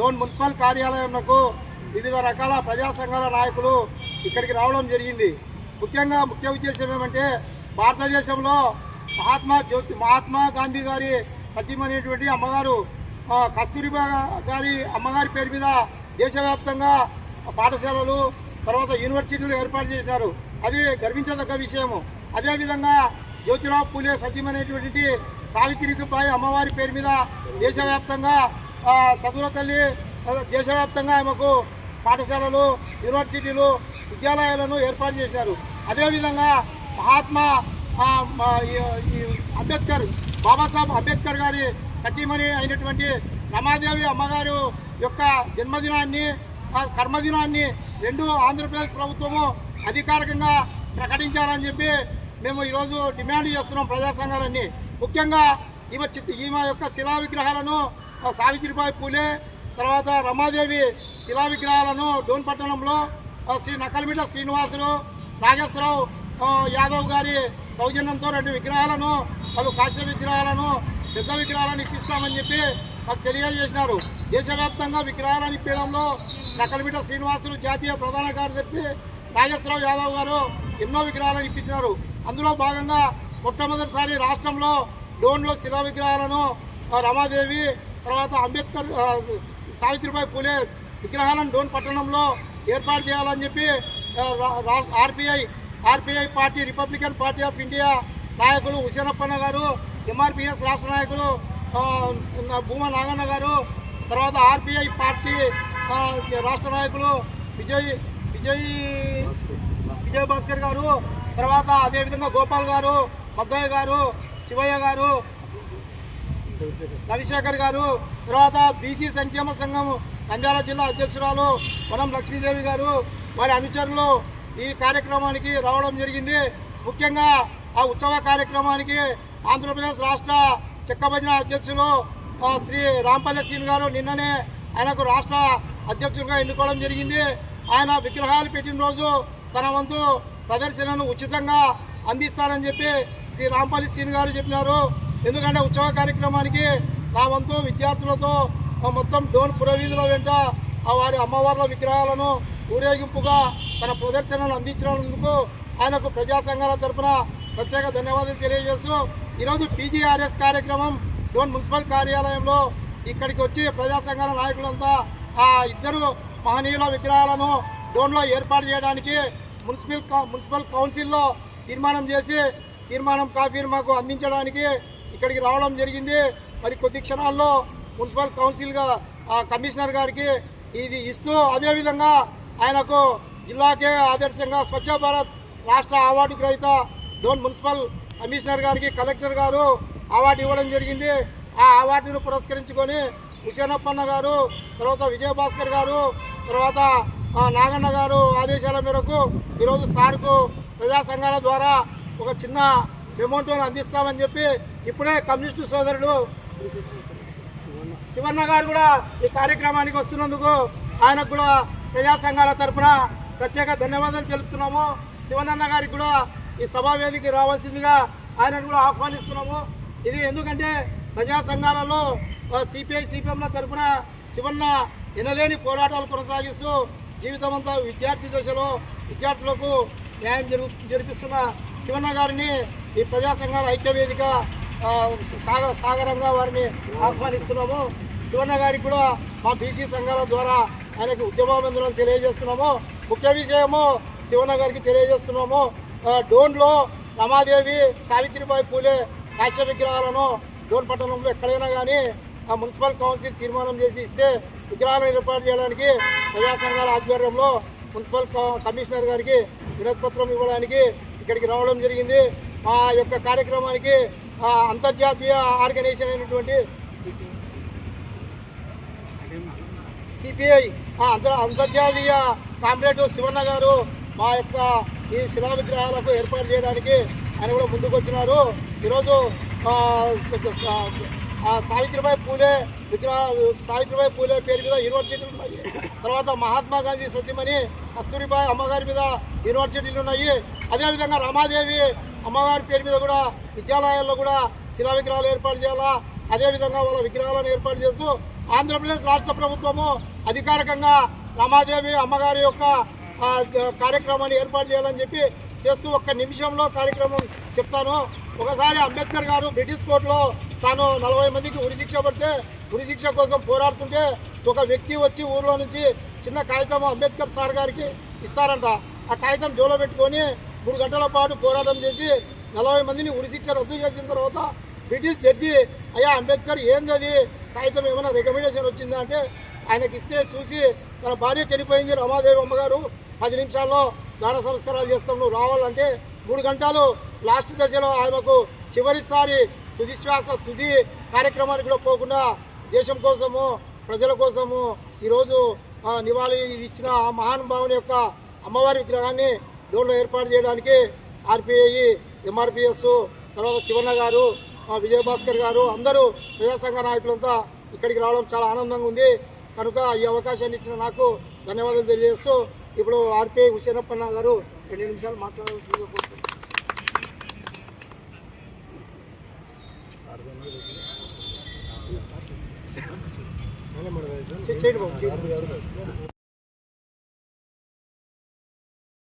Dhone municipal కార్యాలయంకు వివిధ రకాల ప్రజా సంఘాల నాయకులు ఇక్కడికి రావడం జరిగింది. ముఖ్యంగా ముఖ్య ఉద్దేశం ఏమంటే భారతదేశంలో మహాత్మా జ్యోతి మహాత్మా గాంధీ గారి సత్యమైనటువంటి అమ్మగారు కస్తూరిబా గారి అమ్మగారి పేరు మీద దేశవ్యాప్తంగా పాఠశాలలు తర్వాత యూనివర్సిటీలు ఏర్పాటు చేశారు. అది గర్వించదగ్గ విషయము. అదేవిధంగా జ్యోతిరావు పూలే సత్యమైనటువంటి సావిత్రిబాయి అమ్మవారి పేరు మీద దేశవ్యాప్తంగా చదువుల తల్లి దేశవ్యాప్తంగా ఆమెకు పాఠశాలలు యూనివర్సిటీలు విద్యాలయాలను ఏర్పాటు చేశారు. అదేవిధంగా మహాత్మా ఈ- అంబేద్కర్ బాబాసాహెబ్ అంబేద్కర్ గారి సతీమణి అయినటువంటి రమాదేవి అమ్మగారు యొక్క జన్మదినాన్ని కర్మదినాన్ని రెండు ఆంధ్రప్రదేశ్ ప్రభుత్వము అధికారికంగా ప్రకటించాలని చెప్పి మేము ఈరోజు డిమాండ్ చేస్తున్నాం ప్రజా సంఘాలన్నీ ముఖ్యంగా ఈమె చిత్త ఈమె యొక్క శిలా విగ్రహాలను సావిత్రిబాయి పూలే తర్వాత రమాదేవి శిలా విగ్రహాలను డోన్ పట్టణంలో శ్రీ నకల్మిట్ల శ్రీనివాసులు నాగేశ్వరరావు యాదవ్ గారి సౌజన్యంతో రెండు విగ్రహాలను వాళ్ళు కాశ్య విగ్రహాలను పెద్ద విగ్రహాలను ఇప్పిస్తామని చెప్పి మాకు తెలియజేసినారు. దేశవ్యాప్తంగా విగ్రహాలను ఇప్పించడంలో నకల్మిట శ్రీనివాసులు జాతీయ ప్రధాన కార్యదర్శి నాగేశ్వరరావు యాదవ్ గారు ఎన్నో విగ్రహాలను ఇప్పించినారు. అందులో భాగంగా మొట్టమొదటిసారి రాష్ట్రంలో డోన్లో శిలా విగ్రహాలను రమాదేవి తర్వాత అంబేద్కర్ సావిత్రిబాయి పూలే విగ్రహాలను డోన్ పట్టణంలో ఏర్పాటు చేయాలని చెప్పి రా- RPI RPI party Republican party of India నాయకులు హుసేనప్పన్న గారు ఎంఆర్పిఎస్ రాష్ట్ర నాయకులు భూమా నాగన్న గారు తర్వాత ఆర్పిఐ పార్టీ రాష్ట్ర నాయకులు విజయ్ విజయ్ విజయ్ భాస్కర్ గారు తర్వాత అదేవిధంగా గోపాల్ గారు మద్దయ్య గారు శివయ్య గారు రవిశేఖర్ గారు తర్వాత బీసీ సంక్షేమ సంఘం నంద్యాల జిల్లా అధ్యక్షురాలు వనం లక్ష్మీదేవి గారు వారి అనుచరులు ఈ కార్యక్రమానికి రావడం జరిగింది. ముఖ్యంగా ఆ ఉత్సవ కార్యక్రమానికి ఆంధ్రప్రదేశ్ రాష్ట్ర చెక్కభజన అధ్యక్షులు శ్రీ రాంపల్లె సీన్ గారు నిన్ననే ఆయనకు రాష్ట్ర అధ్యక్షులుగా ఎన్నుకోవడం జరిగింది. ఆయన విగ్రహాలు పెట్టిన రోజు తన వంతు ప్రదర్శనను ఉచితంగా అందిస్తారని చెప్పి శ్రీ రాంపల్లి సీన్ గారు చెప్పినారు. ఎందుకంటే ఉత్సవ కార్యక్రమానికి నా వంతు విద్యార్థులతో మొత్తం డోన్ పురవీధుల వెంట వారి అమ్మవార్ల విగ్రహాలను ఊరేగింపుగా తన ప్రదర్శనను అందించినందుకు ఆయనకు ప్రజా సంఘాల తరపున ప్రత్యేక ధన్యవాదాలు తెలియజేస్తూ ఈరోజు పీజీఆర్ఎస్ కార్యక్రమం డోన్ మున్సిపల్ కార్యాలయంలో ఇక్కడికి వచ్చి ప్రజా సంఘాల నాయకులంతా ఆ ఇద్దరు మహనీయుల విగ్రహాలను డోన్లో ఏర్పాటు చేయడానికి మున్సిపల్ మున్సిపల్ కౌన్సిల్లో తీర్మానం చేసి తీర్మానం కాఫీ మాకు అందించడానికి ఇక్కడికి రావడం జరిగింది. మరి కొద్ది క్షణాల్లో మున్సిపల్ కౌన్సిల్గా ఆ కమిషనర్ గారికి ఇది ఇస్తూ అదేవిధంగా ఆయనకు జిల్లాకే ఆదర్శంగా స్వచ్ఛ భారత్ రాష్ట్ర అవార్డు గ్రహీత డోన్ మున్సిపల్ కమిషనర్ గారికి కలెక్టర్ గారు అవార్డు ఇవ్వడం జరిగింది. ఆ అవార్డును పురస్కరించుకొని హుసేనప్పన్న గారు తర్వాత విజయభాస్కర్ గారు తర్వాత నాగన్న గారు ఆదేశాల మేరకు ఈరోజు సార్కు ప్రజా సంఘాల ద్వారా ఒక చిన్న అమౌంట్ను అందిస్తామని చెప్పి ఇప్పుడే కమ్యూనిస్టు సోదరుడు శివన్న గారు కూడా ఈ కార్యక్రమానికి వస్తున్నందుకు ఆయనకు కూడా ప్రజా సంఘాల తరపున ప్రత్యేక ధన్యవాదాలు తెలుపుతున్నాము. శివనన్న గారికి కూడా ఈ సభావేదికి రావాల్సిందిగా ఆయనను కూడా ఆహ్వానిస్తున్నాము. ఇది ఎందుకంటే ప్రజా సంఘాలలో సిపిఐ సిపిఎంల తరపున శివన్న ఎనలేని పోరాటాలు కొనసాగిస్తూ జీవితమంతా విద్యార్థి దశలో విద్యార్థులకు న్యాయం జరుపు జరిపిస్తున్న శివన్న గారిని ఈ ప్రజా సంఘాల ఐక్య వేదిక సాగ సాగరంగా వారిని ఆహ్వానిస్తున్నాము. శివన్న గారికి కూడా మా బీసీ సంఘాల ద్వారా ఆయనకు ఉద్యమాబంధనం తెలియజేస్తున్నాము. ముఖ్య విషయము శివన్న గారికి తెలియజేస్తున్నాము. డోన్లో రమాదేవి సావిత్రిబాయి పూలే కాశ్య విగ్రహాలను డోన్ పట్టణంలో ఎక్కడైనా కానీ ఆ మున్సిపల్ కౌన్సిల్ తీర్మానం చేసి ఇస్తే విగ్రహాలను ఏర్పాటు చేయడానికి ప్రజా సంఘాల ఆధ్వర్యంలో మున్సిపల్ కమిషనర్ గారికి వినతిపత్రం ఇవ్వడానికి ఇక్కడికి రావడం జరిగింది. ఆ యొక్క కార్యక్రమానికి అంతర్జాతీయ ఆర్గనైజేషన్ అయినటువంటి సిపిఐ అంతర్ అంతర్జాతీయ కామ్రేడ్ శివన్న గారు మా యొక్క ఈ శిలా విగ్రహాలకు ఏర్పాటు చేయడానికి ఆయన కూడా ముందుకొచ్చినారు ఈరోజు సావిత్రిబాయి పూలే విగ్రహ సావిత్రిబాయి పూలే పేరు మీద యూనివర్సిటీలు ఉన్నాయి తర్వాత మహాత్మా గాంధీ సత్యమణి కస్తూరిబాయి అమ్మగారి మీద యూనివర్సిటీలు ఉన్నాయి. అదేవిధంగా రమాదేవి అమ్మగారి పేరు మీద కూడా విద్యాలయాల్లో కూడా శిలా విగ్రహాలు ఏర్పాటు చేయాలా? అదేవిధంగా వాళ్ళ విగ్రహాలను ఏర్పాటు చేస్తూ ఆంధ్రప్రదేశ్ రాష్ట్ర ప్రభుత్వము అధికారికంగా రమాదేవి అమ్మగారి యొక్క కార్యక్రమాన్ని ఏర్పాటు చేయాలని చెప్పి చేస్తూ ఒక్క నిమిషంలో కార్యక్రమం చెప్తాను. ఒకసారి అంబేద్కర్ గారు బ్రిటిష్ కోర్టులో తాను నలభై మందికి ఉరిశిక్ష పడితే ఉరిశిక్ష కోసం పోరాడుతుంటే ఒక వ్యక్తి వచ్చి ఊర్లో నుంచి చిన్న కాగితం అంబేద్కర్ సార్ గారికి ఇస్తారంట. ఆ కాగితం జోలో పెట్టుకొని మూడు గంటల పాటు పోరాటం చేసి నలభై మందిని ఉరిశిక్ష రద్దు చేసిన తర్వాత బ్రిటిష్ జడ్జి అయ్యా అంబేద్కర్ ఏంది అది కాగితం ఏమైనా రికమెండేషన్ వచ్చిందా అంటే ఆయనకి ఇస్తే చూసి తన భార్య చనిపోయింది రమాదేవి అమ్మగారు. పది నిమిషాల్లో దాన సంస్కారాలు చేస్తాం నువ్వు రావాలంటే మూడు గంటలు లాస్ట్ దశలో ఆమెకు చివరిసారి తుది శ్వాస తుది కార్యక్రమానికి కూడా పోకుండా దేశం కోసము ప్రజల కోసము ఈరోజు నివాళి ఇచ్చిన ఆ మహానుభావుని యొక్క అమ్మవారి విగ్రహాన్ని డోర్లో ఏర్పాటు చేయడానికి ఆర్పిఐ ఎంఆర్పిఎస్ తర్వాత శివన్న గారు విజయభాస్కర్ గారు అందరూ ప్రజా సంఘ నాయకులంతా ఇక్కడికి రావడం చాలా ఆనందంగా ఉంది. కనుక ఈ అవకాశాన్ని ఇచ్చిన నాకు ధన్యవాదాలు తెలియజేస్తూ ఇప్పుడు ఆర్పిఐ హుసేనప్పన్న గారు రెండు నిమిషాలు మాట్లాడాల్సిందిగా కోరుతున్నాను. చేయండి బాబు